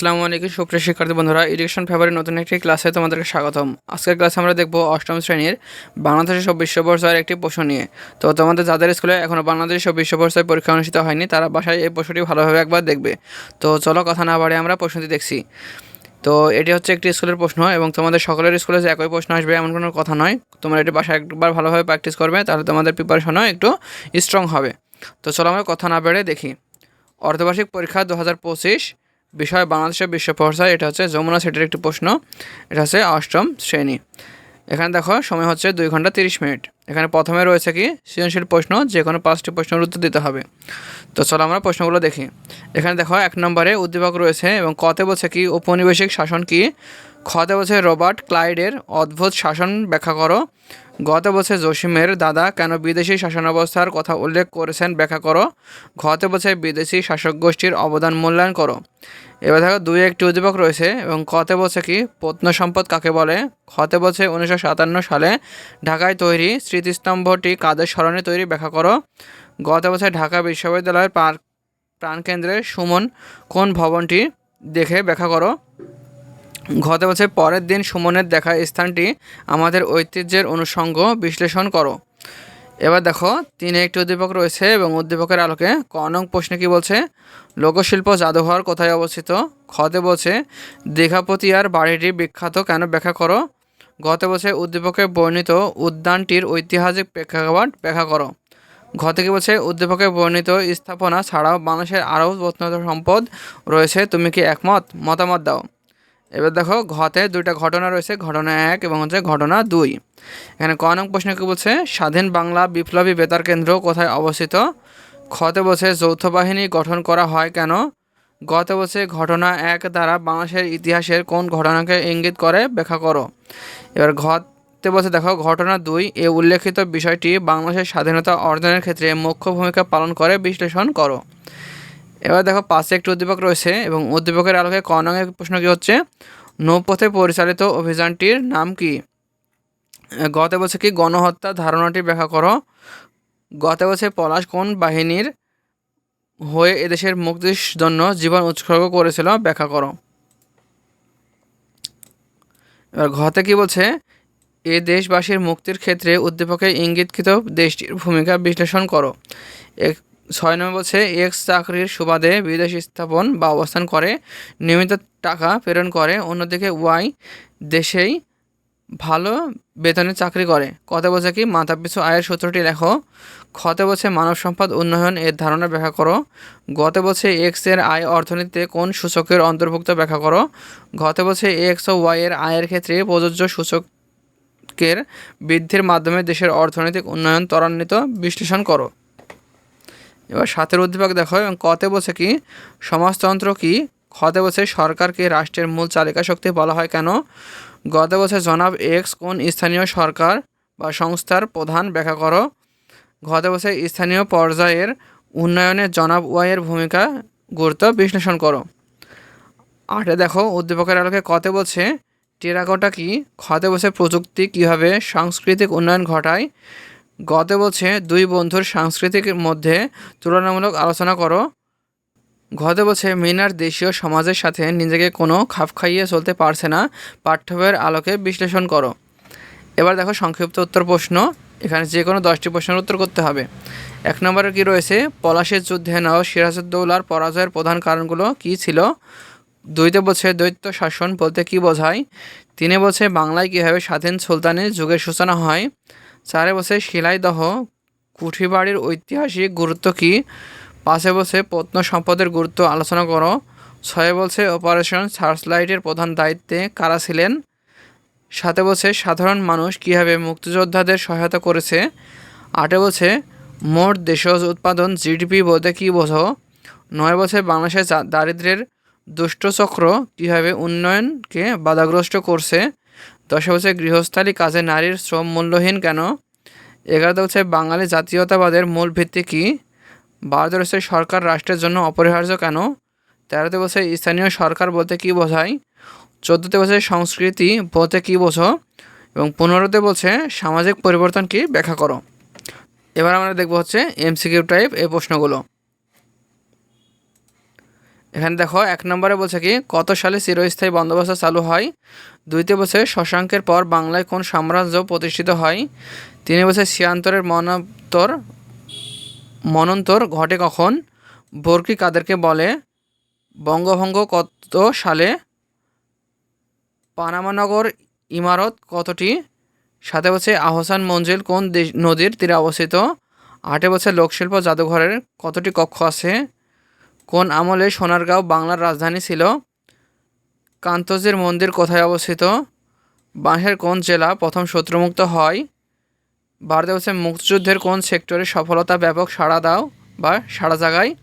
আসসালামু আলাইকুম, সুপ্রিয় শিক্ষার্থী বন্ধুরা। এডুকেশন ফেভারের নতুন একটি ক্লাসে তোমাদেরকে স্বাগতম। আজকের ক্লাসে আমরা দেখব অষ্টম শ্রেণির বাংলাদেশের সব বিশ্ববর্ষের একটি প্রশ্ন নিয়ে। তো তোমাদের যাদের স্কুলে এখনও বাংলাদেশের সব বিশ্ববর্ষের পরীক্ষা অনুষ্ঠিত হয়নি, তারা বাসায় এই প্রশ্নটি ভালোভাবে একবার দেখবে। তো চলো কথা না বাড়ে আমরা প্রশ্নটি দেখছি। তো এটি হচ্ছে একটি স্কুলের প্রশ্ন এবং তোমাদের সকলের স্কুলে যে একই প্রশ্ন আসবে এমন কোনো কথা নয়। তোমরা এটি বাসায় একবার ভালোভাবে প্র্যাকটিস করবে, তাহলে তোমাদের প্রিপারেশনও একটু স্ট্রং হবে। তো চলো আমরা কথা না বেড়ে দেখি। অর্ধবার্ষিক পরীক্ষা দু হাজার পঁচিশ বিষয় বাংলাদেশের বিশ্ব পর্যায়ে এটা হচ্ছে যমুনা সেটের একটি প্রশ্ন। এটা হচ্ছে অষ্টম শ্রেণি। এখানে দেখো, সময় হচ্ছে দুই ঘণ্টা তিরিশ মিনিট। এখানে প্রথমে রয়েছে কি? সৃজনশীল প্রশ্ন যে কোনো পাঁচটি প্রশ্নের উত্তর দিতে হবে। তো চলো আমরা প্রশ্নগুলো দেখি। এখানে দেখো, এক নম্বরে উদ্দীপক রয়েছে এবং কতে বলছে কি, ঔপনিবেশিক শাসন কি? খতে বলছে রবার্ট ক্লাইডের অদ্ভুত শাসন ব্যাখ্যা করো। গত বছর জসিমের দাদা কেন বিদেশি শাসনাবস্থার কথা উল্লেখ করেছেন ব্যাখ্যা করো। ঘতে বছর বিদেশি শাসক গোষ্ঠীর অবদান মূল্যায়ন করো। এবার দেখো দুই একটি উদ্দীপক রয়েছে এবং কতে বলছে কি প্রত্ন সম্পদ কাকে বলে? খতে বলছে উনিশশো সাতান্ন সালে ঢাকায় তৈরি স্মৃতিস্তম্ভটি কাদের স্মরণে তৈরি ব্যাখ্যা করো। গত বছর ঢাকা বিশ্ববিদ্যালয়ের প্রাণকেন্দ্রে সুমন কোন ভবনটি দেখে ব্যাখ্যা করো। গত বছর পরের দিন সুমনের দেখা স্থানটি আমাদের ঐতিহ্যের অনুষঙ্গ বিশ্লেষণ করো। এবার দেখো, তিনে একটি উদ্দীপক রয়েছে এবং উদ্দীপকের আলোকে ক নং প্রশ্নে কী বলছে? লোকশিল্প জাদুঘর কোথায় অবস্থিত? খতে বলছে দীঘাপতিয়ার বাড়িটি বিখ্যাত কেন ব্যাখ্যা করো? গত বছর উদ্দীপকে বর্ণিত উদ্যানটির ঐতিহাসিক প্রেক্ষাপট ব্যাখ্যা করো। ঘ থেকে বলছে, উদ্দীপকে বর্ণিত স্থাপনা ছাড়াও বাংলাদেশের আরও প্রত্নত সম্পদ রয়েছে, তুমি কি একমত? মতামত দাও। এবার দেখো ঘতে দুইটা ঘটনা রয়েছে, ঘটনা এক এবং হচ্ছে ঘটনা দুই। এখানে ক নং প্রশ্ন কি বলছে? স্বাধীন বাংলা বিপ্লবী বেতার কেন্দ্র কোথায় অবস্থিত? খতে বসে যৌথ বাহিনী গঠন করা হয় কেন? গত বছর ঘটনা এক দ্বারা বাংলাদেশের ইতিহাসের কোন ঘটনাকে ইঙ্গিত করে? ব্যাখ্যা করো। এবার ঘতে বলছে, দেখো ঘটনা দুই, এ উল্লেখিত বিষয়টি বাংলাদেশের স্বাধীনতা অর্জনের ক্ষেত্রে মুখ্য ভূমিকা পালন করে, বিশ্লেষণ করো। এবার দেখো পাশে একটি উদ্দীপক রয়েছে এবং উদ্দীপকের আলোকে ক নং প্রশ্ন কী হচ্ছে? নৌপথে পরিচালিত অভিযানটির নাম কি? গত বছর কি, গণহত্যা ধারণাটি ব্যাখ্যা করো। গত বছর পলাশ কোন বাহিনীর হয়ে এদেশের মুক্তির জন্য জীবন উৎসর্গ করেছিল? ব্যাখ্যা করো। এবার ঘতে কি বলছে, এ দেশবাসীর মুক্তির ক্ষেত্রে উদ্দীপকে ইঙ্গিতকৃত দেশটির ভূমিকা বিশ্লেষণ করো। ছয় নম্বর বলছে, এক্স চাকরির সুবাদে বিদেশ স্থাপন বা অবস্থান করে, নিয়মিত টাকা প্রেরণ করে, অন্যদিকে ওয়াই দেশেই ভালো বেতনে চাকরি করে। কত বছর কি মাথাপিছু আয়ের সূত্রটি লেখো। ক্ষতে বছর মানব সম্পদ উন্নয়ন এর ধারণা ব্যাখ্যা করো। গত বছর এক্সের আয় অর্থনীতিতে কোন সূচকের অন্তর্ভুক্ত ব্যাখ্যা করো? গত বছর এক্স ও ওয়াই এর আয়ের ক্ষেত্রে প্রযোজ্য সূচকের বৃদ্ধির মাধ্যমে দেশের অর্থনৈতিক উন্নয়ন ত্বরান্বিত বিশ্লেষণ করো। এবার সাতের উদ্দীপক দেখো, এবং কতে বসে কি, সমাজতন্ত্র কি? খতে বসে সরকারকে রাষ্ট্রের মূল চালিকা শক্তি বলা হয় কেন? গত বসে জনাব এক্স, কোন স্থানীয় সরকার বা সংস্থার প্রধান ব্যাখ্যা করো? ঘতে বসে স্থানীয় পর্যায়ের উন্নয়নে জনাব ওয়াইয়ের ভূমিকা গুরুত্ব বিশ্লেষণ করো। আটে দেখো, উদ্দীপকের আলোকে কতে বলছে, টেরাকোটা কি? খতে বসে প্রযুক্তি কীভাবে সাংস্কৃতিক উন্নয়ন ঘটায়? গতে বলছে, দুই বন্ধুর সাংস্কৃতিক মধ্যে তুলনামূলক আলোচনা করো। গতে বলছে, মিনার দেশীয় সমাজের সাথে নিজেকে কোনো খাপ খাইয়ে চলতে পারছে না। পাঠ্যবইয়ের আলোকে বিশ্লেষণ করো। এবার দেখো সংক্ষিপ্ত উত্তর প্রশ্ন। এখানে যে কোনো দশটি প্রশ্নের উত্তর করতে হবে। এক নম্বরে কি রয়েছে? পলাশের যুদ্ধে নাও সিরাজউদ্দৌলার পরাজয়ের প্রধান কারণগুলো কি ছিল? দুইতে বলছে দৈত্য শাসন বলতে কি বোঝায়? তিনে বলছে, বাংলায় কীভাবে স্বাধীন সুলতানের যুগের সূচনা হয়? চারে বসে শিলাইদহ কুঠিবাড়ির ঐতিহাসিক গুরুত্ব কী? পাঁচে বসে প্রত্ন সম্পদের গুরুত্ব আলোচনা করো ছয়ে বলছে অপারেশন সার্চলাইটের প্রধান দায়িত্বে কারা ছিলেন? সাথে বলছে সাধারণ মানুষ কীভাবে মুক্তিযোদ্ধাদের সহায়তা করেছে আটে বলছে মোট দেশজ উৎপাদন জিডিপি বলতে কী বোঝো নয় বছর বাংলাদেশের দারিদ্রের দুষ্টচক্র কীভাবে উন্নয়নকে বাধাগ্রস্ত করছে দশে বছর গৃহস্থালী কাজে নারীর শ্রম মূল্যহীন কেন? এগারোতে হচ্ছে বাঙালি জাতীয়তাবাদের মূল ভিত্তি কী? বারোতে হচ্ছে সরকার রাষ্ট্রের জন্য অপরিহার্য কেন? তেরোতে বছর স্থানীয় সরকার বলতে কী বোঝায়? চোদ্দোতে বছর সংস্কৃতি বলতে কী বোঝো? এবং পনেরোতে বলছে সামাজিক পরিবর্তন কি? ব্যাখ্যা করো। এবার আমরা দেখব হচ্ছে এমসিকিউ টাইপ এই প্রশ্নগুলো। এখানে দেখো, এক নম্বরে বলছে কি, কত সালে চিরস্থায়ী বন্দোবস্ত চালু হয়? দুইতে বলছে, শশাঙ্কের পর বাংলায় কোন সাম্রাজ্য প্রতিষ্ঠিত হয়? তিনি বলছে, সিয়ান্তরের মনন্তর মনন্তর ঘটে কখন? বর্কি কাদেরকে বলে? বঙ্গভঙ্গ কত সালে? পানামানগর ইমারত কতটি? সাথে বছর আহসান মঞ্জিল কোন নদীর তীরে অবস্থিত? আটে বছর লোকশিল্প জাদুঘরের কতটি কক্ষ আছে? কোন আমলে সোনারগাঁও বাংলার রাজধানী ছিল? কান্তজির মন্দির কোথায় অবস্থিত? বাঁশের কোন জেলা প্রথম শত্রুমুক্ত হয়? ভারতে হচ্ছে মুক্তিযুদ্ধের কোন সেক্টরে সফলতা ব্যাপক সাড়া দাও বা সাড়া জাগায়?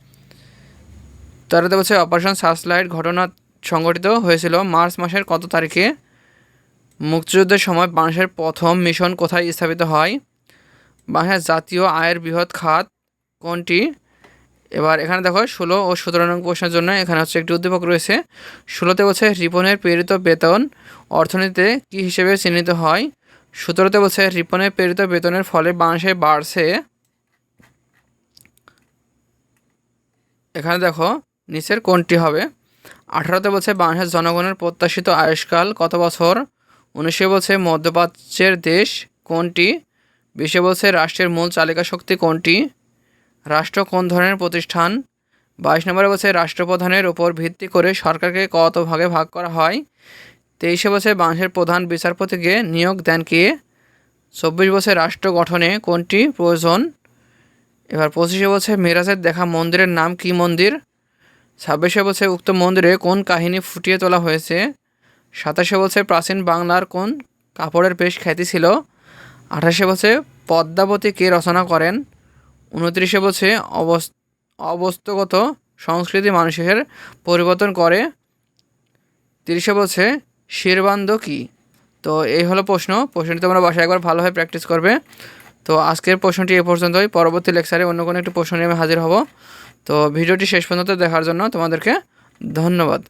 তেরোতে বছর অপারেশন সার্চলাইট ঘটনা সংঘটিত হয়েছিল মার্চ মাসের কত তারিখে? মুক্তিযুদ্ধের সময় বাংলাদেশের প্রথম মিশন কোথায় স্থাপিত হয়? বাংলাদেশের জাতীয় আয়ের বৃহৎ খাত কোনটি? এবার এখানে দেখো ষোলো ও সতেরো নং প্রশ্নের জন্য এখানে হচ্ছে একটি উদ্দীপক রয়েছে। ষোলোতে বলছে রিপনের প্রেরিত বেতন অর্থনীতিতে কী হিসেবে চিহ্নিত হয়? সতেরোতে বলছে রিপনের প্রেরিত বেতনের ফলে বাংলাদেশে বাড়ছে। এখানে দেখো নিচের কোনটি হবে? আঠারোতে বলছে বাংলাদেশের জনগণের প্রত্যাশিত আয়ুষ্কাল কত বছর? উনিশে বলছে মধ্যপ্রাচ্যের দেশ কোনটি? বিশে বলছে রাষ্ট্রের মূল চালিকা শক্তি কোনটি? রাষ্ট্র কোন ধরনের প্রতিষ্ঠান? বাইশ নম্বরে বলছে, রাষ্ট্রপ্রধানের উপর ভিত্তি করে সরকারকে কত ভাগে ভাগ করা হয়? তেইশে বছর বাংলাদেশের প্রধান বিচারপতিকে নিয়োগ দেন কে? চব্বিশ বছর রাষ্ট্র গঠনে কোনটি প্রয়োজন? এবার পঁচিশে বছর মিরাজের দেখা মন্দিরের নাম কি মন্দির? ছাব্বিশে বছর উক্ত মন্দিরে কোন কাহিনী ফুটিয়ে তোলা হয়েছে? সাতাশে বছর প্রাচীন বাংলার কোন কাপড়ের বেশ খ্যাতি ছিল? আঠাশে বছর পদ্মাবতী কে রচনা করেন? উনত্রিশে বছর অবস- অবস্থাগত সংস্কৃতি মানুষের পরিবর্তন করে। তিরিশে বলছে শেরবান্দ কি? তো এই হলো প্রশ্ন। প্রশ্নটি তোমরা বাসায় একবার ভালোভাবে প্র্যাকটিস করবে। তো আজকের প্রশ্নটি এ পর্যন্তই। পরবর্তী লেকচারে অন্য কোনো একটি প্রশ্ন নিয়ে আমি হাজির হব। তো ভিডিওটি শেষ পর্যন্ত দেখার জন্য তোমাদেরকে ধন্যবাদ।